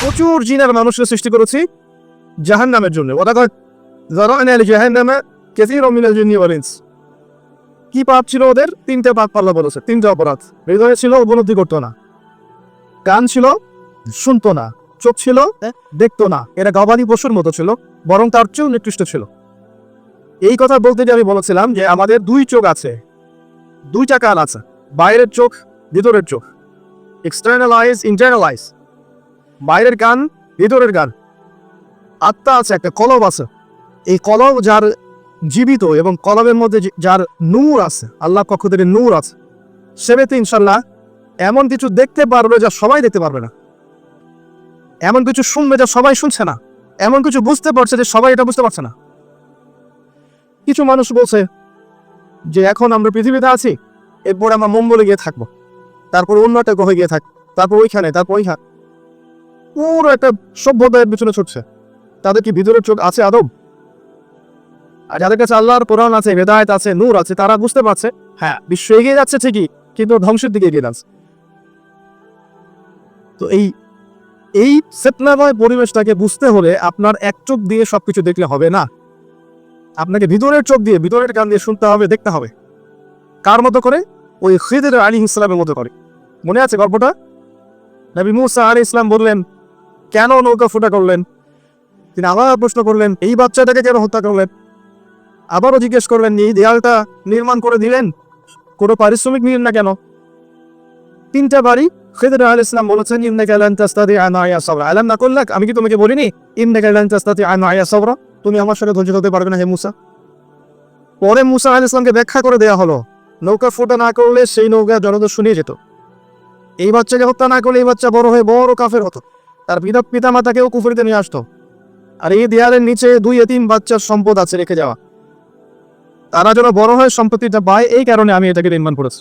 প্রচুর জিনের মানুষকে সৃষ্টি করেছি জাহান নামের জন্য কি পাপ ছিল ওদের? তিনটে পাপ পাল্লা বলেছে, তিনটে অপরাধ। হৃদয়ে ছিল উপলব্ধি করতো না। কান ছিল, শুনতো না। চোখ ছিল, দেখতো না। এরা গবাদি পশুর মতো ছিল, বরং তার চেয়েও নিকৃষ্ট ছিল। এই কথা বলতে গিয়ে আমি বলেছিলাম যে আমাদের দুই চোখ আছে। দুইটা কান আছে, বাইরের চোখ, ভিতরের চোখ। এক্সটার্নাল আইস ইন্টারনাল আইস বাইরের গান, ভিতরের গান। আত্মা আছে, একটা কলব আছে। এই কলব যার জীবিত এবং কলবের মধ্যে যার নূর আছে, আল্লাহ পক্ষ থেকে নূর আছে, সে ব্যক্তি ইনশাল্লাহ এমন কিছু দেখতে পারবে যা সবাই দেখতে পারবে না। এমন কিছু শুনবে যা সবাই শুনছে না। এমন কিছু বুঝতে পারছে যে সবাই এটা বুঝতে পারছে না। কিছু মানুষ বলছে যে এখন আমরা পৃথিবীতে আছি, এরপর আমরা মঙ্গলে গিয়ে থাকব। তারপর অন্য একটা গ্রহে গিয়ে থাক তারপর ওইখানে তারপর ওইখানে। পুরো একটা সভ্যতার পিছনে ছুটছে। তাদের কি ভিতরের চোখ আছে আদব আর যাদের কাছে আল্লাহর কোরআন আছে, হেদায়ত আছে, নূর আছে, তারা বুঝতে পারছে হ্যাঁ বিশ্ব এগিয়ে যাচ্ছে ঠিকই, কিন্তু ধ্বংসের দিকে এগিয়ে যাচ্ছে। তো এই এই চেতনাময় পরিবেশটাকে বুঝতে হলে আপনার এক চোখ দিয়ে সবকিছু দেখলে হবে না। আপনাকে ভিতরের চোখ দিয়ে, ভিতরের কান দিয়ে শুনতে হবে, দেখতে হবে। কার মতো করে? ওই খিদের আলী ইসলামের মতো করে। মনে আছে গল্পটা? নবী মুসা আলী ইসলাম বললেন কেন নৌকা ফুটা করলেন? তিনি আবার প্রশ্ন করলেন, এই বাচ্চাটাকে কেন হত্যা করলেন? আবারও জিজ্ঞেস করলেন, এই দেয়ালটা নির্মাণ করে দিলেন? কোনো পারিশ্রমিক নিলেন না কেন? তিনটা বাড়ি খেদের আল ইসলাম বলেছেন ইমনে গেলেন তাস্তাদি আনায়া সবরা। আলাম না করলাক আমি কি তোমাকে বলিনি ইমনে গেলেন তাস্তাদি আনায়া সবরা? তুমি আমার সাথে ধৈর্য ধরতে পারবে না, হে মুসা। পরে মুসা আল ইসলামকে ব্যাখ্যা করে দেয়া হলো, নৌকা ফুটা না করলে সেই নৌকা জনতা শুনিয়ে যেত। এই বাচ্চাকে হত্যা না করলে এই বাচ্চা বড় হয়ে বড় কাফের হতো। তার পিতা পিতা মাতাকেও কুফরিতে নিয়ে আসতো। আর এই দেয়ালের নিচে দুই এতিম বাচ্চার সম্পদ আছে রেখে যাওয়া। তারা যেন বড় হয়ে সম্পত্তিটা পায় এই কারণে আমি এটাকে নির্মাণ করেছি।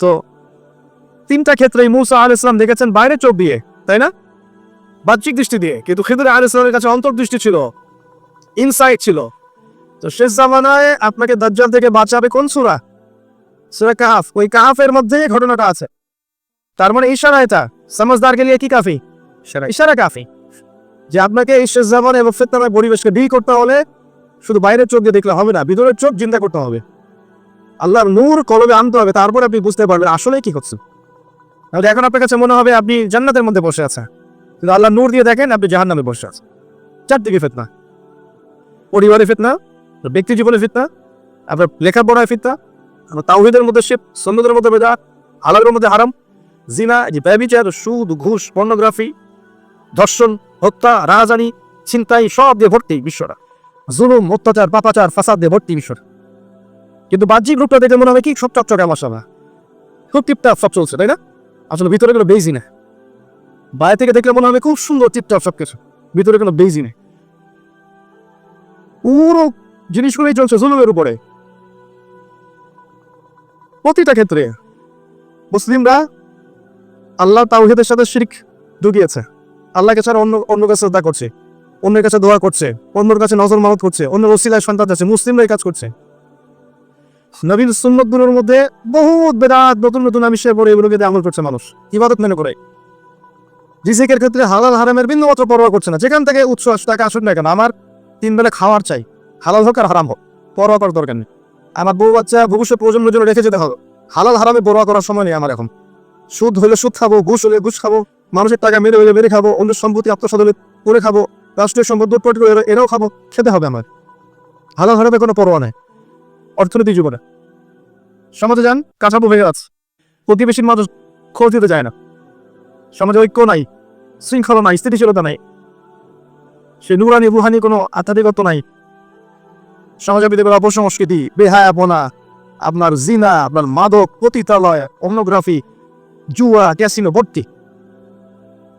তো তিনটা ক্ষেত্রে মুসা আল ইসলাম দেখেছেন বাইরে চোখ দিয়ে তাই না? বাহ্যিক দৃষ্টি দিয়ে। কিন্তু খিদুর আল ইসলামের কাছে অন্তর্দৃষ্টি ছিল ইনসাইট ছিল। তো শেষ জামানায় আপনাকে দাজ্জাল থেকে বাঁচাবে কোন সুরা? সুরা কাহাফ। ওই কাহাফের মধ্যে ঘটনাটা আছে। তার মানে ইশারা এটা সমজদারকে লিয়ে কি কাফি ইশারা কাফি যে আপনাকে এই শেষ জামানে এবং ফেতনাময় পরিবেশকে ডিল করতে হলে শুধু বাইরের চোখ দিয়ে দেখলে হবে না ভিতরের চোখ চিন্তা করতে হবে। আল্লাহর নূর কলবে আনতে হবে তারপর আপনি বুঝতে পারবেন আসলে কি করছেন তাহলে এখন আপনার কাছে মনে হবে আপনি জান্নাতের মধ্যে বসে আছেন। কিন্তু আল্লাহ নূর দিয়ে দেখেন আপনি জাহান নামে বসে আছেন। চারদিকে ফেতনা। পরিবারে ফিতনা ব্যক্তি জীবনে ফিতনা আপনার লেখাপড়ায় ফিতনা তাওহিদের মধ্যে শিব সন্ন্যদের মধ্যে বেদা হালালের মধ্যে হারাম জিনা যে ব্যবিচার সুদ, ঘুষ, পর্নোগ্রাফি, ধর্ষণ, হত্যা রাজানি ছিনতাই, সব দিয়ে ভর্তি বিশ্বরা। জুলুম, অত্যাচার, পাপাচার, ফাসাদ দিয়ে ভর্তি বিশ্বরা। কিন্তু বাহ্যিক রূপটা দেখে মনে হবে কি, সব চকচকে সবা খুব টিপটাপ সব চলছে, তাই না? আসলে ভিতরে কোনো বেজি নেই। বাইরে থেকে দেখলে মনে হবে খুব সুন্দর টিপটাপ সব কিছু ভিতরে কোনো বেজি নেই। পুরো জিনিসগুলোই চলছে জুলুমের উপরে। প্রতিটা ক্ষেত্রে। মুসলিমরা আল্লাহ তাওহিদের সাথে শিরিক ঢুকিয়েছে আল্লাহকে ছাড়া অন্য অন্য কাছে শ্রদ্ধা করছে। অন্যের কাছে দোয়া করছে। অন্যর কাছে নজর মানত করছে। অন্য ওসিলায় সন্তান মুসলিমরা এই কাজ করছে। নবীন সুন্নতগুলোর মধ্যে বহুত বেদাত, নতুন নতুন আবিষ্কার পরে এগুলোকে আমল করছে মানুষ। ইবাদত মনে করে। রিজিকের ক্ষেত্রে হালাল হারামের বিন্দু মাত্র পরোয়া করছে না। যেখান থেকে উৎস আসে টাকা আসুন না কেন, আমার তিন বেলা খাওয়ার চাই। হালাল হোক আর হারাম হোক। পরোয়া করার দরকার নেই। আমার বউ বাচ্চা ভবিষ্যৎ প্রজন্মের জন্য রেখে যেতে হবে। হালাল হারামে পরোয়া করার সময় নেই আমার এখন। সুদ হলে সুদ খাব, ঘুষ হলে ঘুষ খাব, মানুষের টাকা মেরে হলে মেরে খাব অন্য সম্পত্তি আত্মসাৎ হলে করে খাব, রাষ্ট্রীয় সম্পদ দুটপট করে এরা- এরাও খাব, খেতে হবে আমার। হালাল হারামে কোনো পরোয়া নেই। অর্থনৈতিক জীবনে। সমাজে যান কাঁচাবো হয়ে আছে। প্রতিবেশীর মানুষ খোঁজ দিতে যায় না। সমাজে ঐক্য নাই, শৃঙ্খলা নাই, স্থিতিশীলতা নাই। সে নুরানি বুহানি কোনো আধ্যাত্মিকত্ব নাই। সমাজে বিদেবের অপসংস্কৃতি, বেহায়াপনা, আপনার জিনা, আপনার মাদক, পতিতালয় অর্নোগ্রাফি জুয়া, ক্যাসিনো, ভর্তি।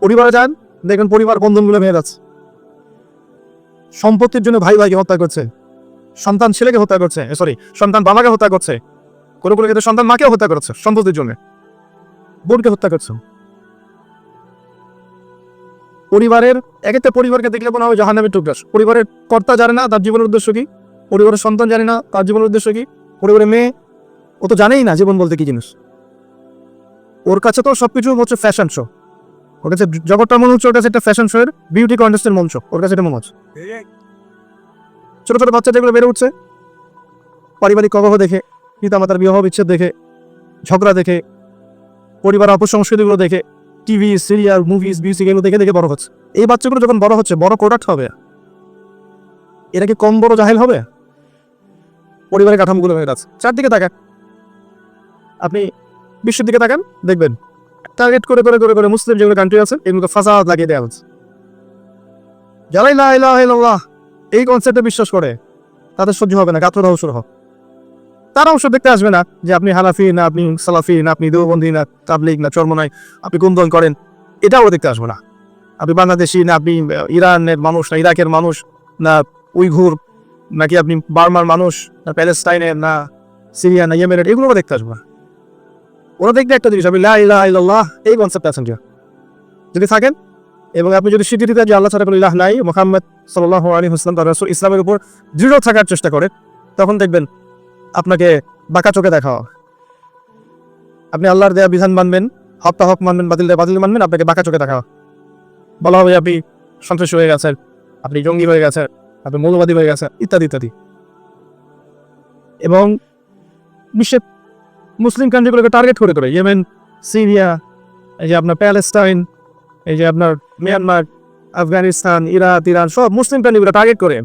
পরিবারে যান দেখেন পরিবার বন্ধনগুলো ভেঙে যাচ্ছে। সম্পত্তির জন্য ভাই ভাইকে হত্যা করছে। সন্তান ছেলেকে হত্যা করছে সরি সন্তান বাবাকে হত্যা করছে। কোনো কোনো ক্ষেত্রে সন্তান মাকেও হত্যা করছে, সম্পত্তির জন্য। বোনকে হত্যা করছে। পরিবারের এক একটা পরিবারকে দেখলে মনে হবে জাহান্নামের টুকরাস। পরিবারের কর্তা জানে না তার জীবনের উদ্দেশ্য কি? পরিবারের সন্তান জানে না তার জীবনের উদ্দেশ্য কি? পরিবারের মেয়ে, ও তো জানেই না জীবন বলতে কি জিনিস। ওর কাছে তো সবকিছু হচ্ছে ফ্যাশন শো ওর কাছে জগৎটা মনে হচ্ছে ওর কাছে একটা ফ্যাশন শো এর বিউটি কন্টেস্টের মঞ্চ। ওর কাছে এটা মনে হচ্ছে ছোট ছোট বাচ্চা যেগুলো বেড়ে উঠছে, পারিবারিক কবহ দেখে, পিতামাতার বিবাহ বিচ্ছেদ দেখে, ঝগড়া দেখে, পরিবার অপসংস্কৃতিগুলো দেখে টিভি সিরিয়াল মুভিজ মিউজিক এগুলো দেখে দেখে বড় হচ্ছে। এই বাচ্চাগুলো যখন বড় হচ্ছে, বড় প্রোডাক্ট হবে। এরা কি কম বড় জাহেল হবে? পরিবারের কাঠামোগুলো হয়ে যাচ্ছে চারদিকে তাকান। আপনি বিশ্বের দিকে তাকান, দেখবেন টার্গেট করে করে করে করে মুসলিম যেগুলো কান্ট্রি আছে, এগুলোকে ফাসাদ লাগিয়ে দেওয়া হচ্ছে। যারাই লা ইলাহা ইল্লাল্লাহ এই কনসেপ্টে বিশ্বাস করে, তাদের সহ্য হবে না গাত্র ধ্বংস হবে। তারা অবশ্য দেখতে আসবে না যে আপনি হানাফি না, আপনি সালাফি না, আপনি দেওবন্দি না, তাবলিগ না চর্মনাই আপনি গুন্দন করেন, এটা ওরা দেখতে আসবে না। আপনি বাংলাদেশি না, আপনি ইরানের মানুষ না, ইরাকের মানুষ না, উইঘুর নাকি আপনি বার্মার মানুষ না, প্যালেস্টাইনের না, সিরিয়া না, ইয়েমেনের, এগুলো দেখতে আসবে না। ওরা দেখতে একটা জিনিস আপনি লা ইলাহা ইল্লাল্লাহ, এই কনসেপ্ট আছেন যদি থাকেন, এবং আপনি যদি স্বীকৃতি দেন যে আল্লাহ ছাড়া কোনো নাই, মোহাম্মদ সাল্লাহ আলী হুসলাম তার রাসূল ইসলামের উপর দৃঢ় থাকার চেষ্টা করে তখন দেখবেন আপনাকে বাঁকা চোখে দেখা আপনি আল্লাহর দেয়া বিধান মানবেন হপ্তা হক মানবেন, বাতিল দেয়া বাতিল মানবেন, আপনাকে বাঁকা চোখে দেখা বলা হবে আপনি সন্ত্রাসী হয়ে গেছেন, আপনি জঙ্গি হয়ে গেছেন, আপনি মৌলবাদী হয়ে গেছেন, ইত্যাদি ইত্যাদি। এবং বিশ্বের মুসলিম কান্ট্রিগুলোকে টার্গেট করে করে ইয়েমেন, সিরিয়া, এই যে আপনার প্যালেস্টাইন, এই যে আপনার মিয়ানমার, আফগানিস্তান, ইরাক, ইরান, সব মুসলিম কান্ট্রিগুলো টার্গেট করে।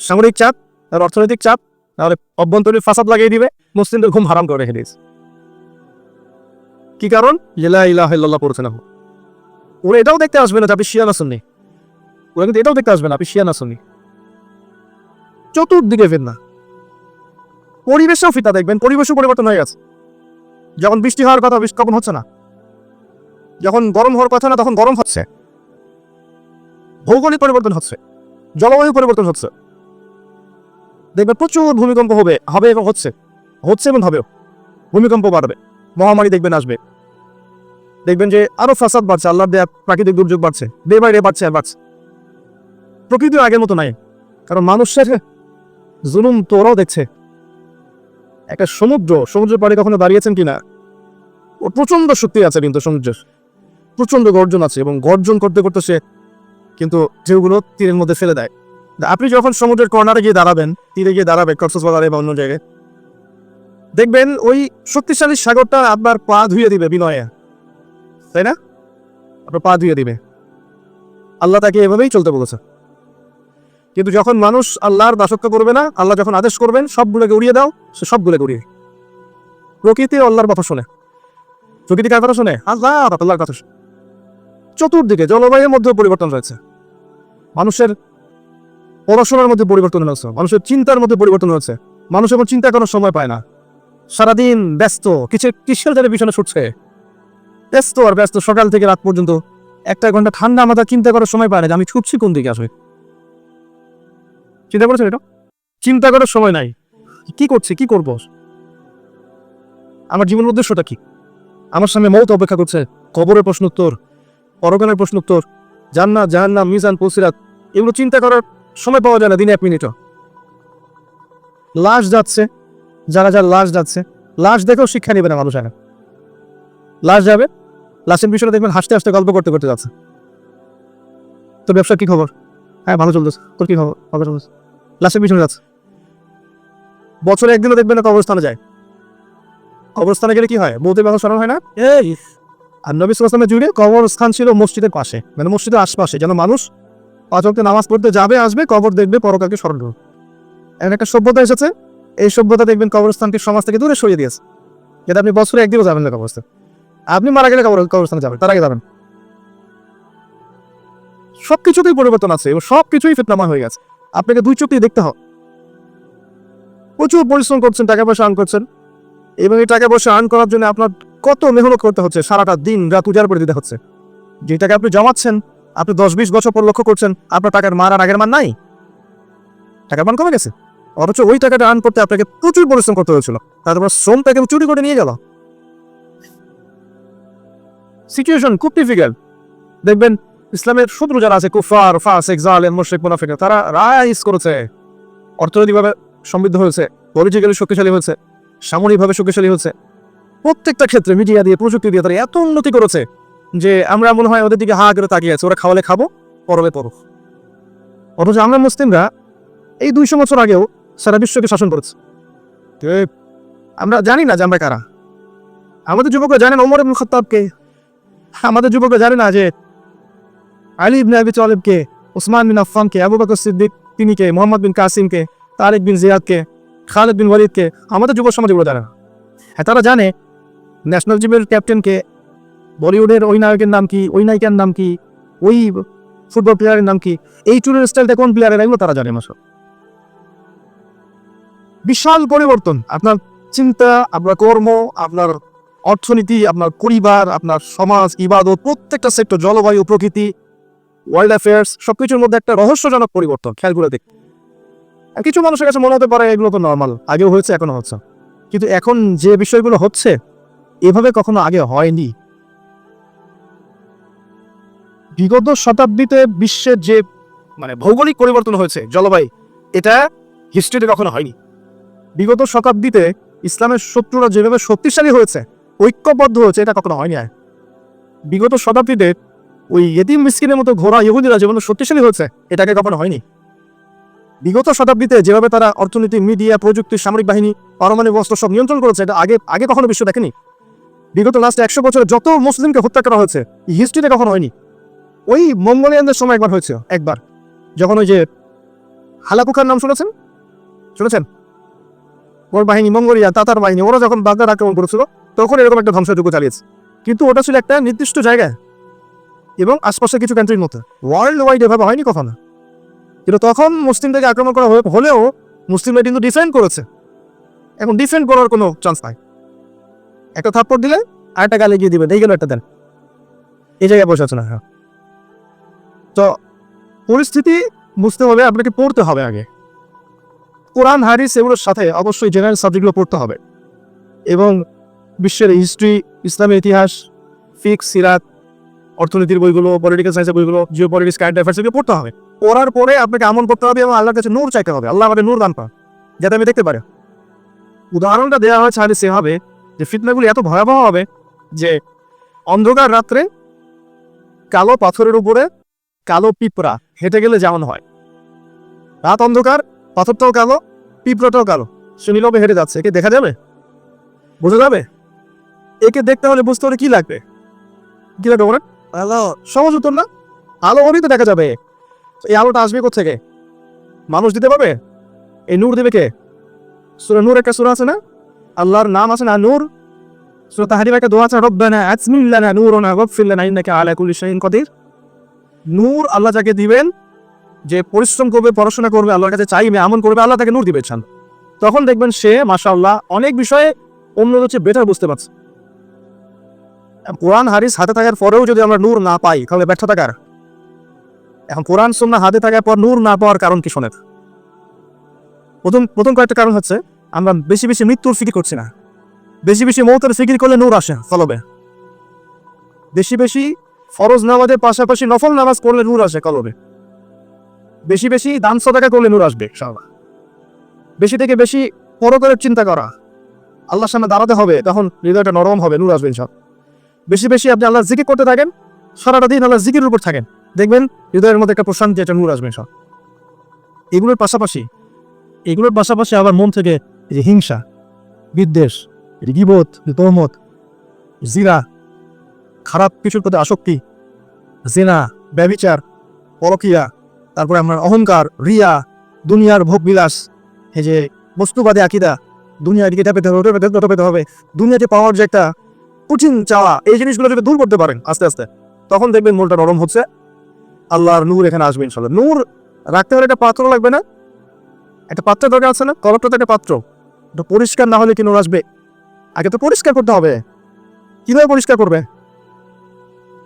সামরিক চাপ আর অর্থনৈতিক চাপ, তাহলে অভ্যন্তরীণ ফাসাদ লাগিয়ে দিবে, মুসলিমদের ঘুম হারাম করে রেখে কি কারণ? ইলা ইলাহ ইল্লাল্লাহ পড়ছে না। ওরা এটাও দেখতে আসবে না যে আপনি শিয়া না শুননি ওরা কিন্তু এটাও দেখতে আসবে না, আপনি শিয়া না শুননি চতুর্দিকে ফের না পরিবেশেও ফিতা দেখবেন পরিবেশও পরিবর্তন হয়ে গেছে। যখন বৃষ্টি হওয়ার কথা বৃষ্টি কখন হচ্ছে না? যখন গরম হওয়ার কথা না, তখন গরম হচ্ছে। ভৌগোলিক পরিবর্তন হচ্ছে। জলবায়ু পরিবর্তন হচ্ছে। দেখবেন প্রচুর ভূমিকম্প হবে হবে এবং হচ্ছে। হচ্ছে এবং হবেও। ভূমিকম্প বাড়বে। মহামারী দেখবেন আসবে। দেখবেন যে আরও ফাসাদ বাড়ছে আল্লাহ দেয়া প্রাকৃতিক দুর্যোগ বাড়ছে। ডে বাই ডে বাড়ছে আর বাড়ছে। প্রকৃতিও আগের মতো নাই। কারণ মানুষের জুলুম তো ওরাও দেখছে। একটা সমুদ্র, সমুদ্রের পাড়ে কখনো দাঁড়িয়েছেন কিনা? ওর প্রচণ্ড শক্তি আছে কিন্তু সমুদ্রের। প্রচণ্ড গর্জন আছে এবং গর্জন করতে করতে সে কিন্তু ঢেউগুলো তীরের মধ্যে ফেলে দেয়। আপনি যখন সমুদ্রের কর্নারে গিয়ে দাঁড়াবেন, তীরে গিয়ে দাঁড়াবে কক্সবাজারে বা অন্য জায়গায়, দেখবেন ওই শক্তিশালী সাগরটা আপনার পা ধুয়ে দিবে বিনয়ে। তাই না? আপনার পা ধুয়ে দিবে। আল্লাহ তাকে এভাবেই চলতে বলেছে। কিন্তু যখন মানুষ আল্লাহর দাসত্ব করবে না, আল্লাহ যখন আদেশ করবেন, সবগুলোকে উড়িয়ে দাও। সে সবগুলোকে উড়িয়ে দিবে। প্রকৃতি আল্লাহর কথা শোনে। প্রকৃতি কার কথা শোনে? আল্লাহ, আল্লাহর কথা শোনে। চতুর্দিকে জলবায়ুর মধ্যে পরিবর্তন রয়েছে। মানুষের পড়াশোনার মধ্যে পরিবর্তন হয়েছে মানুষের চিন্তার মধ্যে পরিবর্তন হয়েছে মানুষ এখন চিন্তা করার সময় পায় না। সারাদিন ব্যস্ত কিছু কিসের জানে পিছনে ছুটছে? ব্যস্ত আর ব্যস্ত, সকাল থেকে রাত পর্যন্ত। একটা ঘণ্টা ঠান্ডা মাথা চিন্তা করার সময় পায় না যে আমি ছুটছি কোন দিকে আসবে। চিন্তা করেছেন এটা? চিন্তা করার সময় নাই। কি করছি, কি করব? আমার জীবনের উদ্দেশ্যটা কি? আমার সামনে মৌত অপেক্ষা করছে, কবরের প্রশ্ন উত্তর পরকালের প্রশ্ন উত্তর, জান্নাত, জাহান্নাম, মিজান, পৌঁছিরাত, এগুলো চিন্তা করার সময় পাওয়া যায় না দিনে এক মিনিটও। লাশ যাচ্ছে, যারা যারা লাশ যাচ্ছে, লাশ দেখেও শিক্ষা নেবে না মানুষ লাশ যাবে, লাশের বিষয়ে দেখবেন হাসতে হাসতে গল্প করতে করতে যাচ্ছে। তোর ব্যবসার কি খবর? হ্যাঁ ভালো চলতেছে। তোর কি খবর? ভালো চলতেছে। লাশের পিছনে যাচ্ছে। বছরে একদিনও দেখবেন না কবরস্থানে যায়। কবরস্থানে গেলে কি হয়? বলতে বাংলা স্মরণ হয় না? এই। আর নবী সালামের যুগে কবরস্থান ছিল মসজিদের পাশে মানে মসজিদের আশপাশে যেন মানুষ পাঁচ ওয়াক্তে নামাজ পড়তে যাবে আসবে কবর দেখবে পরকালকে স্মরণ করবে। এমন একটা সভ্যতা এসেছে এই সভ্যতা দেখবেন কবরস্থানকে সমাজ থেকে দূরে সরিয়ে দিয়েছে যেটা আপনি বছরে একদিনও যাবেন না কবরস্থান। আপনি মারা গেলে কবর কবরস্থানে যাবেন তার আগে যাবেন। সবকিছুতেই পরিবর্তন আছে এবং সবকিছুই ফিতনাময় হয়ে গেছে। আপনাকে দুই চোখ দিয়ে দেখতে হবে। প্রচুর পরিশ্রম করছেন, টাকা পয়সা আর্ন করছেন। এবং এই টাকা পয়সা আর্ন করার জন্য আপনার কত মেহনত করতে হচ্ছে, সারাটা দিন রাত উজাড় করে দিতে হচ্ছে। যে টাকা আপনি জমাচ্ছেন, আপনি দশ বিশ বছর পর লক্ষ্য করছেন, আপনার টাকার মার আর আগের মান নাই। টাকার মান কমে গেছে। অথচ ওই টাকাটা আর্ন করতে আপনাকে প্রচুর পরিশ্রম করতে হয়েছিল। তারপর শ্রমটাকে চুরি করে নিয়ে গেল। সিচুয়েশন খুব ডিফিকাল্ট দেখবেন, ইসলামের শত্রু যারা আছে কুফার ফাস এক্সাল মুশরিক, মুনাফিক, তারা রাইজ করেছে। অর্থনৈতিকভাবে সমৃদ্ধ হয়েছে পলিটিক্যালি শক্তিশালী হয়েছে, সামরিকভাবে শক্তিশালী হয়েছে। প্রত্যেকটা ক্ষেত্রে মিডিয়া দিয়ে, প্রযুক্তি দিয়ে তারা এত উন্নতি করেছে যে আমরা মনে হয় ওদের দিকে হা করে তাকিয়ে আছে। ওরা খাওয়ালে খাব পরবে পরব অথচ আমরা মুসলিমরা এই দুইশো বছর আগেও সারা বিশ্বকে শাসন করেছে। আমরা জানি না যে আমরা কারা। আমাদের যুবকরা জানেন ওমর ইবনুল খত্তাবকে। আমাদের যুবকরা জানে না যে আলী ইবনে আবি তালেবকে, ওসমান বিন আফফানকে, আবু বকর সিদ্দিক তিনি কে মোহাম্মদ বিন কাসিমকে। তারেক বিন জিয়াদকে, খালেদ বিন ওয়ালিদকে, আমাদের যুব সমাজ এগুলো জানে না। হ্যাঁ তারা জানে ন্যাশনাল টিমের ক্যাপ্টেনকে বলিউডের ওই নায়কের নাম কি, ওই নায়িকার নাম কি, ওই ফুটবল প্লেয়ারের নাম কি, এই টুরের স্টাইলটা কোন প্লেয়ারের এগুলো তারা জানে মাসব বিশাল পরিবর্তন। আপনার চিন্তা, আপনার কর্ম, আপনার অর্থনীতি, আপনার পরিবার, আপনার সমাজ, ইবাদত, প্রত্যেকটা সেক্টর জলবায়ু, প্রকৃতি ওয়ার্ল্ড অ্যাফেয়ার্স সবকিছুর মধ্যে একটা রহস্যজনক পরিবর্তন। খেয়ালগুলো দেখ আর কিছু মানুষের কাছে মনে হতে পারে এগুলো তো নর্মাল আগেও হয়েছে এখনও হচ্ছে। কিন্তু এখন যে বিষয়গুলো হচ্ছে, এভাবে কখনো আগে হয়নি। বিগত শতাব্দীতে বিশ্বের যে মানে ভৌগোলিক পরিবর্তন হয়েছে, জলবায়ু, এটা হিস্ট্রিতে কখনো হয়নি। বিগত শতাব্দীতে ইসলামের শত্রুরা যেভাবে শক্তিশালী হয়েছে, ঐক্যবদ্ধ হয়েছে, এটা কখনো হয়নি আর। বিগত শতাব্দীতে ওই এতিম মিসকিনের মতো ঘোড়া ইহুদিরা যেভাবে শক্তিশালী হয়েছে, এটাকে কখনো হয়নি। বিগত শতাব্দীতে যেভাবে তারা অর্থনীতি, মিডিয়া, প্রযুক্তি, সামরিক বাহিনী, পারমাণবিক অস্ত্র সব নিয়ন্ত্রণ করেছে, এটা আগে আগে কখনো বিশ্ব দেখেনি। বিগত লাস্ট একশো বছরে যত মুসলিমকে হত্যা করা হয়েছে হিস্ট্রিতে কখনো হয়নি। ওই মঙ্গোলিয়ানদের সময় একবার হয়েছে, একবার। যখন ওই যে হালাকুখার নাম শুনেছেন? শুনেছেন? ওর বাহিনী, মঙ্গোলিয়া, তাতার বাহিনী, ওরা যখন বাগদাদ আক্রমণ করেছিল, তখন এরকম একটা ধ্বংসযজ্ঞ চালিয়েছে। কিন্তু ওটা ছিল একটা নির্দিষ্ট জায়গায় এবং আশপাশের কিছু কান্ট্রির মতো ওয়ার্ল্ড ওয়াইড এভাবে হয়নি কখনো। কিন্তু তখন মুসলিমদেরকে আক্রমণ করা হলেও মুসলিমরা কিন্তু ডিফেন্ড করেছে। এখন ডিফেন্ড করার কোনো চান্স নাই। একটা থাপ্পড় দিলে আরেকটা গালে গিয়ে দিবেন, এই গেল একটা দেন। এই জায়গায় বসে আছে না হ্যাঁ। তো পরিস্থিতি বুঝতে হবে, আপনাকে পড়তে হবে আগে। কোরআন হারিস এগুলোর সাথে অবশ্যই জেনারেল সাবজেক্টগুলো পড়তে হবে। এবং বিশ্বের হিস্ট্রি ইসলামের ইতিহাস ফিক্স সিরাত অর্থনীতির বইগুলো পলিটিক্যাল সায়েন্সের বইগুলো জিও পলিটিক্স কারেন্ট অ্যাফেয়ার্স পড়তে হবে। পড়ার পরে আপনাকে আমল করতে হবে এবং আল্লাহর কাছে নূর চাইতে হবে। আল্লাহ আমাদের নূর দান পান যাতে আমি দেখতে পারি উদাহরণটা দেওয়া হয়েছে হাদিসে হবে যে ফিতনাগুলি এত ভয়াবহ হবে যে অন্ধকার রাত্রে কালো পাথরের উপরে কালো পিঁপড়া হেঁটে গেলে যেমন হয়। রাত অন্ধকার, পাথরটাও কালো, পিঁপড়াটাও কালো। সে নীরবে হেঁটে যাচ্ছে। একে দেখা যাবে? বোঝা যাবে? একে দেখতে হলে বুঝতে হলে কি লাগবে। কি লাগবে বলেন? আলো সহজ উত্তর না? আলো হলেই তো দেখা যাবে। এই আলোটা আসবে থেকে মানুষ দিতে পারবে? এই নূর দেবে কে? সুরা নূর একটা সুরা আছে না? আল্লাহর নাম আছে না নূর? সুরা তাহারিম একটা দোয়া আছে, রব্বানা আতমিল্লানা নূরনা ওয়াগফির লানা ইন্নাকা আলা কুল্লি শাইইন কদির। নূর আল্লাহ যাকে দিবেন, যে পরিশ্রম করবে, পড়াশোনা করবে, আল্লাহর কাছে চাইবে এমন করবে, আল্লাহ তাকে নূর দিবে তখন দেখবেন সে, মাশাআল্লাহ, অনেক বিষয়ে অন্য হচ্ছে বেটার বুঝতে পারছে। কোরআন হারিস হাতে থাকার পরেও যদি আমরা নূর না পাই, তাহলে ব্যর্থ থাকার এখন কোরআন সুন্নাহ হাতে থাকার পর নূর না পাওয়ার কারণ কি শোনের প্রথম প্রথম কয়েকটা কারণ হচ্ছে, আমরা বেশি বেশি মৃত্যুর ফিকির করছি না। বেশি বেশি মৌতের ফিকির করলে নূর আসে, কলবে। বেশি বেশি ফরজ নামাজের পাশাপাশি নফল নামাজ করলে নূর আসে, কলবে। বেশি বেশি দান সদাকা করলে নূর আসবে, ইনশাআল্লাহ। বেশি থেকে বেশি পরকারের চিন্তা করা। আল্লাহর সামনে দাঁড়াতে হবে, তখন হৃদয়টা নরম হবে, নূর আসবে, ইনশাআল্লাহ। বেশি বেশি আপনি আল্লাহ জিকির করতে থাকেন সারাটা দিন আল্লাহ জিকির উপর থাকেন। দেখবেন হৃদয়ের মধ্যে একটা প্রশান্তি একটা নূর আসবে সব এগুলোর পাশাপাশি এগুলোর পাশাপাশি আবার মন থেকে যে হিংসা বিদ্বেষ যে তহমত জিরা খারাপ কিছুর প্রতি আসক্তি জেনা ব্যবিচার পরকিয়া তারপরে আপনার অহংকার রিয়া দুনিয়ার ভোগ বিলাস এই যে বস্তুবাদী আকিদা দুনিয়ার দিকে এটা পেতে হবে, ওটা পেতে হবে। দুনিয়াতে পাওয়ার যে একটা কঠিন চাওয়া, এই জিনিসগুলো যদি দূর করতে পারেন, আস্তে আস্তে, তখন দেখবেন মনটা নরম হচ্ছে। আল্লাহর নূর এখানে আসবে ইনশাল্লাহ নূর রাখতে হলে একটা পাত্র লাগবে না? একটা পাত্রের দরকার আছে না? কলপটা তো একটা পাত্র। এটা পরিষ্কার না হলে কি নূর আসবে? আগে তো পরিষ্কার করতে হবে। কীভাবে পরিষ্কার করবে?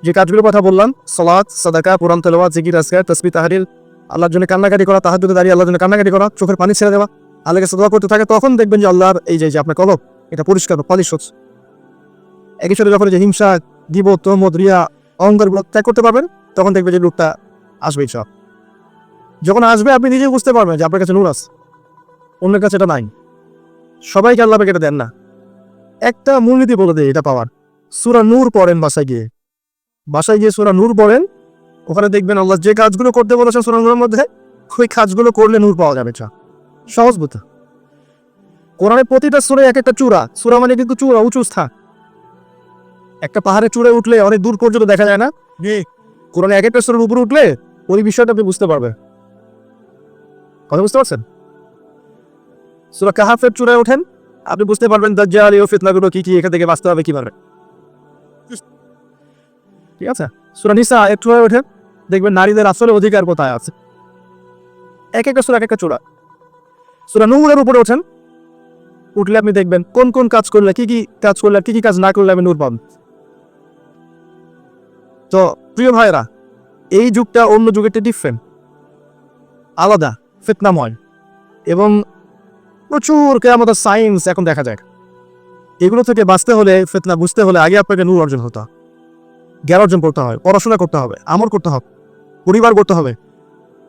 যে কাজগুলোর কথা বললাম সলাদ সাদাকা পুরান তেলাওয়া জিকির আসকার তসবি তাহারিল আল্লাহর জন্য কান্নাকাটি করা তাহার দাঁড়িয়ে আল্লাহর জন্য কান্নাকাটি করা, চোখের পানি ছেড়ে দেওয়া আল্লাহকে সদা করতে থাকে, তখন দেখবেন যে আল্লাহর এই যে আপনার কলব এটা পরিষ্কার, পলিশ হচ্ছে। একই সাথে যখন যে হিংসা দিব তহমদ রিয়া অহংকারগুলো ত্যাগ করতে পারবেন, তখন দেখবেন যে লোকটা আসবেই সব। যখন আসবে, আপনি নিজেই বুঝতে পারবেন যে আপনার কাছে নূর আছে। অন্যের কাছে এটা নাই। সবাইকে আল্লাহ এটা দেন না। একটা মূলনীতি বলে দেয় এটা পাওয়ার। সুরা নূর পড়েন বাসায় গিয়ে। বাসায় গিয়ে সুরা নূর পড়েন, ওখানে দেখবেন আল্লাহ যে কাজগুলো করতে বলেছেন সোরা নূরের মধ্যে, ওই কাজগুলো করলে নূর পাওয়া যাবে চা সহজ বুঝতে কোরআনের প্রতিটা সুরে এক একটা চূড়া। চূড়া মানে কিন্তু চূড়া, উঁচু স্থান। একটা পাহাড়ে চূড়ে উঠলে অনেক দূর পর্যন্ত দেখা যায় না? কোরআনে এক একটা সুরের উপরে উঠলে ওই বিষয়টা আপনি বুঝতে পারবেন। কথা বুঝতে পারছেন? সুরা কাহাফের চূড়ায় ওঠেন, আপনি বুঝতে পারবেন দাজ্জাল ইউ ফিতনাগুলো কি কি, এখান থেকে বাঁচতে হবে কীভাবে ঠিক আছে? সুরা নিসা এক হয়ে ওঠেন, দেখবেন নারীদের আসলে অধিকার কোথায় আছে। এক একটা সুরা, এক একটা চূড়া। সুরা নূরের উপরে ওঠেন, উঠলে আপনি দেখবেন কোন কোন কাজ করলে, কি কি কাজ করলে কি কি কাজ না করলে আপনি নূর পাবেন। তো প্রিয় ভাইরা এই যুগটা অন্য যুগের ডিফারেন্ট আলাদা, ফিতনাময় এবং প্রচুর কেয়ামতের সায়েন্স এখন দেখা যায়। এগুলো থেকে বাঁচতে হলে, ফিতনা বুঝতে হলে আগে আপনাকে নূর অর্জন হতে হয় জ্ঞান অর্জন করতে হবে, পড়াশোনা করতে হবে, আমল করতে হবে, পরিবার করতে হবে,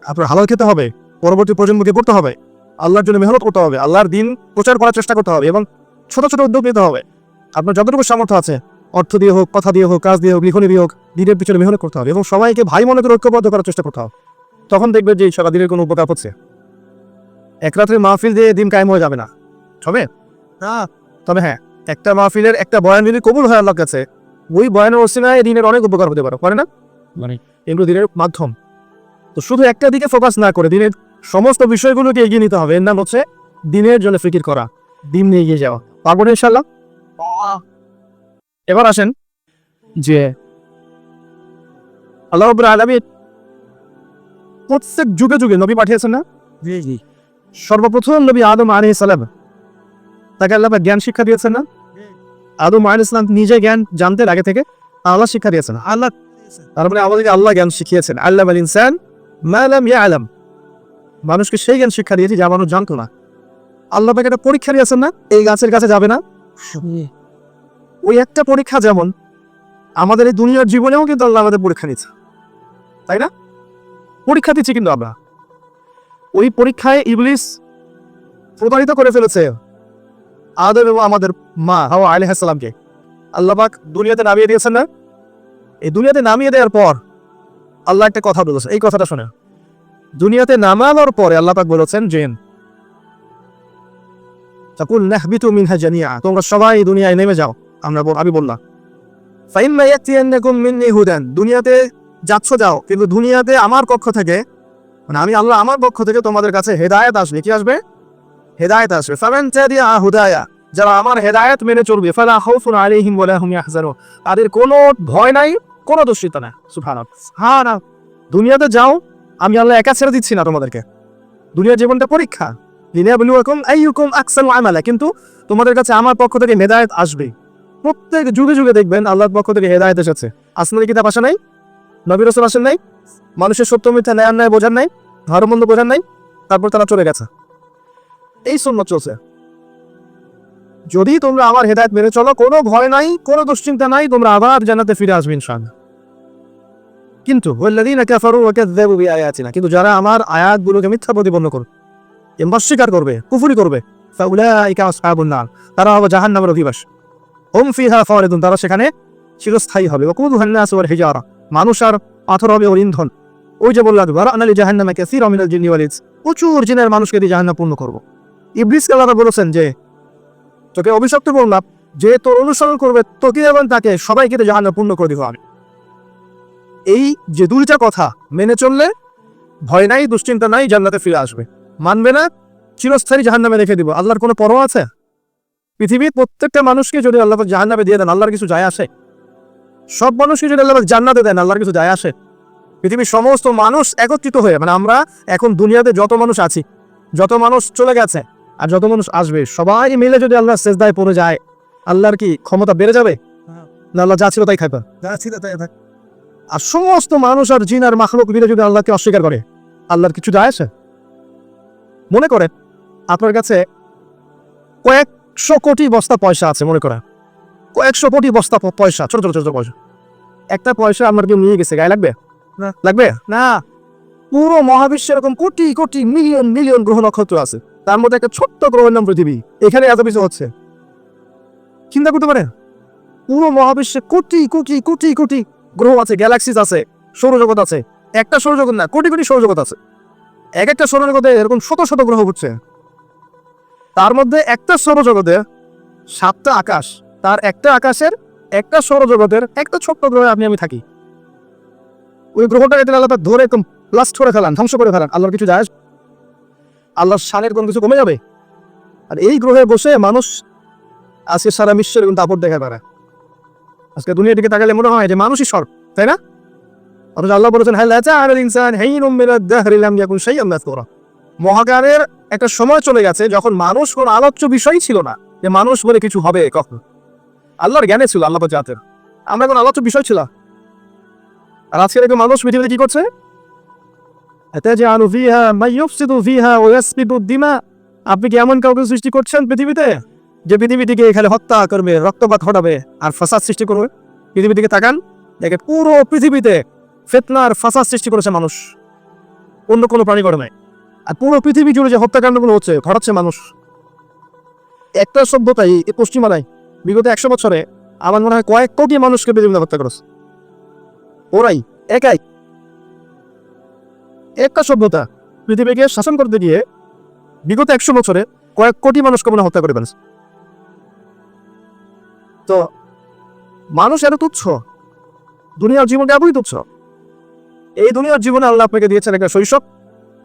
আপনার হালাল খেতে হবে, পরবর্তী প্রজন্মকে করতে হবে, আল্লাহর জন্য মেহনত করতে হবে, আল্লাহর দিন প্রচার করার চেষ্টা করতে হবে এবং ছোট ছোট উদ্যোগ নিতে হবে। আপনার যতটুকু সামর্থ্য আছে অর্থ দিয়ে হোক কথা দিয়ে হোক কাজ দিয়ে হোক লিখনি দিয়ে হোক দিনের পিছনে মেহনত করতে হবে এবং সবাইকে ভাই মনে করে ঐক্যবদ্ধ করার চেষ্টা করতে হবে। তখন দেখবে যে সারা দিনের কোনো উপকার হচ্ছে। এক রাত্রে মাহফিল দিয়ে দিন কায়েম হয়ে যাবে না। হবে? না। তবে হ্যাঁ একটা মাহফিলের একটা বয়ান যদি কবুল হয় আল্লাহর কাছে ওই বয়ানের ওসিনায় দিনের অনেক উপকার হতে পারে। পারে না? মানে এগুলো দিনের মাধ্যম। তো শুধু একটা দিকে ফোকাস না করে দিনের সমস্ত বিষয়গুলোকে এগিয়ে নিতে হবে। এর নাম হচ্ছে দিনের জন্য ফিকির করা দিন নিয়ে এগিয়ে যাওয়া। পারব না ইনশাল্লাহ এবার আসেন যে আল্লাহ আলামিন প্রত্যেক যুগে যুগে নবী পাঠিয়েছেন না? সর্বপ্রথম নবী আদম আলাইহিস সালাম তাকে আল্লাহ জ্ঞান শিক্ষা দিয়েছেন না? আদম আলাইহিস সালাম নিজে জ্ঞান জানতেন আগে থেকে আল্লাহ শিক্ষা দিয়েছেন আল্লাহ তার মানে আমাদেরকে আল্লাহ জ্ঞান শিখিয়েছেন। আল্লাহ আল ইনসান মা লাম ইয়ালাম। মানুষকে সেই জ্ঞান শিক্ষা দিয়েছে যা মানুষ জানতো না। আল্লাহ পাক একটা পরীক্ষা দিয়েছেন না? এই গাছের কাছে যাবে না? ওই একটা পরীক্ষা যেমন, আমাদের এই দুনিয়ার জীবনেও কিন্তু আল্লাহ আমাদের পরীক্ষা নিচ্ছে তাই না? পরীক্ষা দিচ্ছি কিন্তু আমরা। ওই পরীক্ষায় ইবলিস প্রতারিত করে ফেলেছে আদম এবং আমাদের মা হাওয়া আলাইহাসাল্লামকে আল্লাহবাক দুনিয়াতে নামিয়ে দিয়েছেন না? এই দুনিয়াতে নামিয়ে দেওয়ার পর আল্লাহ একটা কথা বলেছে। এই কথাটা শোনে দুনিয়াতে নামানোর পরে আল্লাহ পাক বলেছেন জেন তাকুল নাহবিতু মিনহা জানিয়া, তোমরা সবাই দুনিয়ায় নেমে যাও। আমরা বল- আমি বললাম। হুদান। দুনিয়াতে যাচ্ছ যাও, কিন্তু দুনিয়াতে আমার পক্ষ থেকে মানে আমি আল্লাহ আমার পক্ষ থেকে তোমাদের কাছে হেদায়েত আসবে। কি আসবে? হেদায়েত আসবে। হুদায়া। যারা আমার হেদায়েত মেনে চলবে তাদের কোনো ভয় নাই, কোনো দুশ্চিন্তা না সুবহানাল্লাহ। হ্যাঁ না দুনিয়াতে যাও, আমি আল্লাহ একা ছেড়ে দিচ্ছি না তোমাদেরকে। দুনিয়ার জীবনটা পরীক্ষা। লিনাবলুয়াকুম আইয়ুকুম আকসানু আমালা। কিন্তু তোমাদের কাছে আমার পক্ষ থেকে হেদায়েত আসবে প্রত্যেক যুগে যুগে দেখবেন আল্লাহর পক্ষ থেকে হেদায়েত এসেছে। আসমানি কিতাব আসে নাই? নবী রসুল আসেন নাই? মানুষের সত্য, মিথ্যা, ন্যায়, অন্যায় বোঝার নাই? মন্দ বোঝার নাই? তারপর তারা চলে গেছে। এই সুন্নত চলছে। যদি তোমরা আমার হেদায়েত মেনে চলো, কোনো ভয় নাই, কোনো দুশ্চিন্তা নাই, তোমরা আবার জানাতে ফিরে আসবে ইনশাআল্লাহ। কিন্তু কিন্তু যারা আমার আয়াতগুলোকে মিথ্যা প্রতিপন্ন করবে, কিংবা অস্বীকার করবে, কুফুরি করবে তারা হবে জাহান্নামের অধিবাসী। হুম ফিহা খালিদুন তারা সেখানে চিরস্থায়ী হবে। ওয়াল হিজারা, মানুষ আর পাথর হবে ওর ইন্ধন। ওই যে বললাম বারানালি জাহান্নামে কাসীরা মিনাল জিন্নি প্রচুর জিনের মানুষকে দিয়ে জাহান্নাম পূর্ণ করব। ইবলিসকে আল্লাহ বলেছেন যে, তোকে অভিশপ্ত করলাম, যে তোর অনুসরণ করবে, তোকে এবং তাকে সবাইকে দিয়ে জাহান্নাম পূর্ণ করে দিব আমি। এই যে দুইটা কথা মেনে চললে ভয় নাই, দুশ্চিন্তা নাই, জান্নাতে ফিরে আসবে। মানবে না, চিরস্থায়ী জাহান্নামে রেখে দিব। আল্লাহর কোনো পরোয়া আছে? পৃথিবীর প্রত্যেকটা মানুষকে যদি আল্লাহ পাক জাহান্নামে দিয়ে দেন আল্লাহর কিছু যায় আসে? সব মানুষকে যদি আল্লাহ জান্নাতে দেন আল্লাহর কিছু যায় আসে? পৃথিবীর সমস্ত মানুষ একত্রিত হয়ে মানে আমরা এখন দুনিয়াতে যত মানুষ আছি যত মানুষ চলে গেছে আর যত মানুষ আসবে সবাই মিলে যদি আল্লাহ সেজদায় পড়ে যায় আল্লাহর কি ক্ষমতা বেড়ে যাবে? না আল্লাহ যা ছিল তাই খাইবে যা ছিল তাই আর সমস্ত মানুষ আর জিন আর মাখলুক মিলে যদি আল্লাহকে অস্বীকার করে আল্লাহর কিছু যায় আসে? মনে করেন আপনার কাছে কয়েকশো কোটি বস্তা পয়সা আছে মনে করেন। কয়েকশো কোটি বস্তা পয়সা। ছোট ছোট ছোট ছোট পয়সা। একটা পয়সা আমার কেউ নিয়ে গেছে গায়ে লাগবে? না। লাগবে? না। পুরো মহাবিশ্বে এরকম কোটি কোটি মিলিয়ন মিলিয়ন গ্রহ নক্ষত্র আছে। তার মধ্যে একটা ছোট্ট গ্রহের নাম পৃথিবী। এখানে এত কিছু হচ্ছে। চিন্তা করতে পারেন? পুরো মহাবিশ্বে কোটি কোটি কোটি কোটি গ্রহ আছে গ্যালাক্সিস আছে সৌরজগৎ আছে। একটা সৌরজগৎ না কোটি কোটি সৌরজগৎ আছে। এক একটা সৌরজগতে এরকম শত শত গ্রহ ঘুরছে। তার মধ্যে একটা সৌরজগতে সাতটা আকাশ, তার একটা আকাশের, একটা সৌরজগতের, একটা ছোট্ট গ্রহে আপনি আমি থাকি। ওই গ্রহটাকে তিনি আল্লাহ ধরে একদম লাস্ট করে ফেলান, ধ্বংস করে ফেলান। আল্লাহর কিছু যায় আল্লাহর শানের কোনো কিছু কমে যাবে। আর এই গ্রহে বসে মানুষ আজকে সারা বিশ্বের কিন্তু দাপট দেখা পারে আজকে দুনিয়ার দিকে তাকালে মনে হয় যে মানুষই সর্ব, তাই না? অথচ আল্লাহ বলেছেন হ্যাঁ ইনসান হেই নম্বিরা দাহরিলাম সেই আম্মাত করা মহাকারের একটা সময় চলে গেছে যখন মানুষ কোন আলোচ্য বিষয় ছিল না যে মানুষ বলে কিছু হবে কখন। আল্লাহর জ্ঞানে ছিল আল্লাহ জাতের। আমরা কোন আলোচ্য বিষয় ছিল আর আজকের একজন মানুষ পৃথিবীতে কি করছে? আপনি কি এমন কাউকে সৃষ্টি করছেন পৃথিবীতে? যে পৃথিবীটিকে এখানে হত্যা করবে, রক্তপাত ঘটাবে আর ফাসাদ সৃষ্টি করবে? পৃথিবীটিকে তাকান দেখে পুরো পৃথিবীতে ফেতনার ফাসাদ সৃষ্টি করেছে মানুষ। অন্য কোনো প্রাণী ঘটনায় আর পুরো পৃথিবী জুড়ে যে হত্যাকাণ্ডগুলো হচ্ছে, ঘটাচ্ছে মানুষ। একটা সভ্যতাই পশ্চিমালায় বিগত একশো বছরে আমার মনে হয় কয়েক কোটি মানুষকে পৃথিবীতে হত্যা করেছে। ওরাই একাই। একটা সভ্যতা পৃথিবীকে শাসন করতে গিয়ে বিগত একশো বছরে কয়েক কোটি মানুষকে মনে হত্যা করে ফেলেছে। তো মানুষ এত তুচ্ছ? দুনিয়ার জীবনটা এতই তুচ্ছ? এই দুনিয়ার জীবনে আল্লাহ আপনাকে দিয়েছেন একটা শৈশব।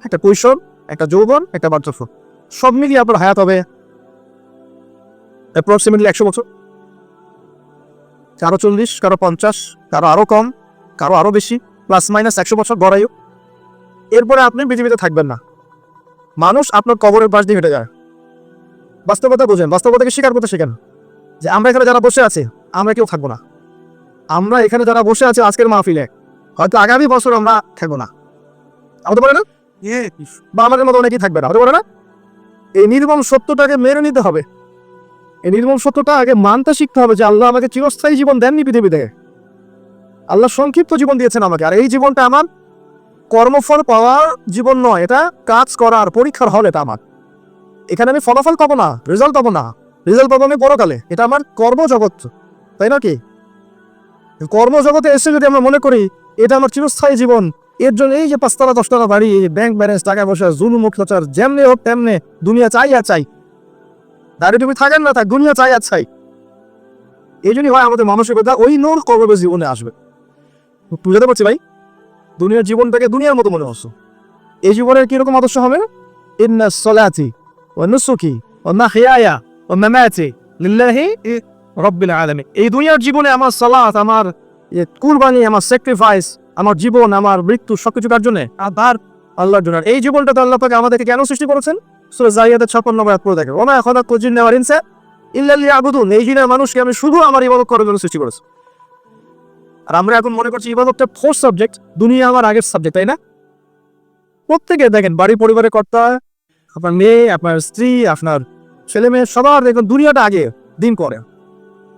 একটা কৈশোর, একটা যৌবন, একটা বার্ধক্য। সব মিলিয়ে আপনার হায়াত হবে অ্যাপ্রক্সিমেটলি একশো বছর। কারও চল্লিশ, কারও পঞ্চাশ, কারও আরও কম, কারও আরও বেশি প্লাস মাইনাস একশো বছর গড়াইও। এরপরে আপনি পৃথিবীতে থাকবেন না। মানুষ আপনার কবরের পাশ দিয়ে হেঁটে যায়। বাস্তবতা বোঝেন, বাস্তবতাকে স্বীকার করতে শেখেন যে আমরা এখানে যারা বসে আছে, আমরা কেউ থাকব না। আমরা এখানে যারা বসে আছে আজকের মাহফিলে, হয়তো আগামী বছর আমরা থাকব না। আমাদের পারে না? বা আমাদের মতো অনেকেই থাকবে না। হতে পারে না? এই নির্মম সত্যটাকে মেনে নিতে হবে। এই নির্মম সত্যটা আগে মানতে শিখতে হবে যে আল্লাহ আমাকে চিরস্থায়ী জীবন দেননি পৃথিবী থেকে আল্লাহ সংক্ষিপ্ত জীবন দিয়েছেন আমাকে। আর এই জীবনটা আমার কর্মফল পাওয়ার জীবন নয়, এটা কাজ করার, পরীক্ষার হল এটা আমার। এখানে আমি ফলাফল পাবো না রেজাল্ট পাবো না। রেজাল্ট পাবো আমি পরকালে। এটা আমার কর্মজগৎ, তাই না কি? কর্মজগতে এসে যদি আমরা মনে করি, এটা আমার চিরস্থায়ী জীবন এর জন্য এই যে পাঁচতলা দশতলা বাড়ি ব্যাংক ব্যালেন্স টাকা পয়সা, জুলুম, অত্যাচার, যেমনি হোক তেমনে দুনিয়া চাই আর চাই। দাঁড়িয়ে তুমি থাকেন না, থাক, দুনিয়া চাই আর চাই। এই জন্যই হয় আমাদের মানসিকতা ওই নোর কর্মবে জীবনে আসবে। বুঝাতে পারছি ভাই? দুনিয়ার জীবনটাকে দুনিয়ার মতো মনে হচ্ছে। এই জীবনের কীরকম আদর্শ হবে? ইন্না সলাতি ও নুসুকি ও না মাহিয়ায়া ও মামাতি লিল্লাহি রব্বিল আলামিন। এই দুনিয়ার জীবনে আমার সালাত, আমার কুরবানি, আমার স্যাক্রিফাইস আমার জীবন, আমার মৃত্যু সবকিছু কার জন্য? আবার আল্লাহর জন্য। এই জীবনটা তো আল্লাহ পাকে আমাদেরকে কেন সৃষ্টি করেছেন? সূরা জারিয়াতের 56 নম্বর পড়ে দেখো ওমা খালাকু জিন্না ওয়াল ইনসা ইল্লা লিয়াবুদুন। এই জিনের মানুষকে আমি শুধু আমার ইবাদত করার জন্য সৃষ্টি করেছি। আর আমরা এখন মনে করছি ইবাদতটা ফোর্থ সাবজেক্ট দুনিয়া আমার আগের সাবজেক্ট তাই না? প্রত্যেকে দেখেন, বাড়ি, পরিবারের কর্তা, আপনার মেয়ে, আপনার স্ত্রী, আপনার ছেলে মেয়ে সবার দেখুন দুনিয়াটা আগে দিন করে।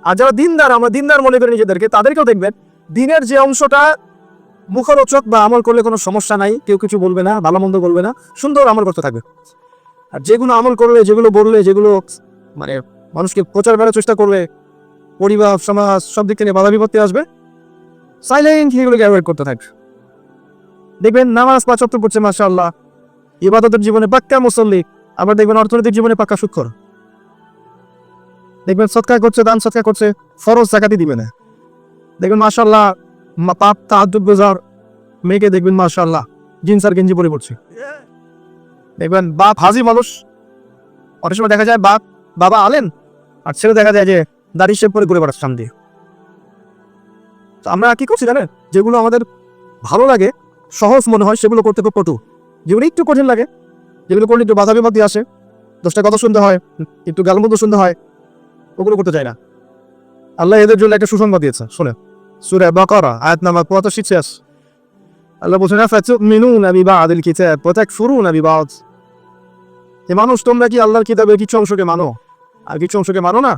আর যারা দিনদার, আমরা দিনদার মনে করি নিজেদেরকে, তাদেরকেও দেখবেন, দিনের যে অংশটা মুখরোচক বা আমল করলে কোনো সমস্যা নাই, কেউ কিছু বলবে না ভালো মন্দ বলবে না, সুন্দর আমল করতে থাকবে। আর যেগুলো আমল করলে, যেগুলো বললে, যেগুলো মানে মানুষকে প্রচার করার চেষ্টা করবে পরিবার, সমাজ, সব দিক থেকে বাধা বিপত্তি আসবে। সাইলেন্টলি এগুলোকে অ্যাভয়েড করতে থাকবে দেখবেন নামাজ পাঁচ অক্ট পড়ছে মাসা আল্লাহ ইবাদতের জীবনে পাক্কা মুসল্লি, আবার দেখবেন অর্থনৈতিক জীবনে পাক্কা সুক্ষর দেখবেন সৎকার করছে, দান সৎকার করছে, ফরজ জাকাতি দিবে না। দেখবেন মাশাল্লাহ পাপ তাহাজুদ গুজার মেয়েকে দেখবেন মাশাল্লাহ জিন্স আর গেঞ্জি পরে পড়ছে। দেখবেন, বাপ হাজি মানুষ। অনেক সময় দেখা যায় বাপ, বাবা আলেন, আর ছেলে দেখা যায় যে দাড়ি শেপ করে ঘুরে বেড়াচ্ছে সামনে তো আমরা কি করছি জানেন? যেগুলো আমাদের ভালো লাগে, সহজ মনে হয়, সেগুলো করতে খুব পটু যেগুলো একটু কঠিন লাগে, যেগুলো করলে একটু বাধা বিপত্তি আসে, দশটা কথা শুনতে হয়, একটু গালমন্দ শুনতে হয়, ওগুলো করতে চায় না। আল্লাহ এদের জন্য একটা সুসংবাদ দিয়েছে শুনে সুরে বাকারা আয়াত নাম্বার পঁচাশি শেষ মানুষ, তোমরা কি কিছু অংশকে মানো? আর কিছু অংশকে মানো না?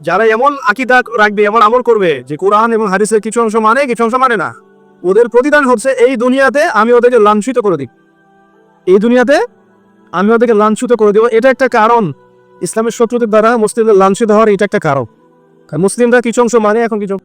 যারা এমন আকিদা রাখবে, এমন আমল করবে যে কোরআন এবং হাদিসের কিছু অংশ মানে কিছু অংশ মানে না। ওদের প্রতিদান হচ্ছে, এই দুনিয়াতে আমি ওদেরকে লাঞ্ছিত করে দিই এই দুনিয়াতে আমি ওদেরকে লাঞ্ছিত করে দেবো। এটা একটা কারণ। ইসলামের শত্রুদের দ্বারা মুসলিমদের লাঞ্ছিত হওয়ার এটা একটা কারণ। মুসলিমরা কিছু অংশ মানে এখন কিছু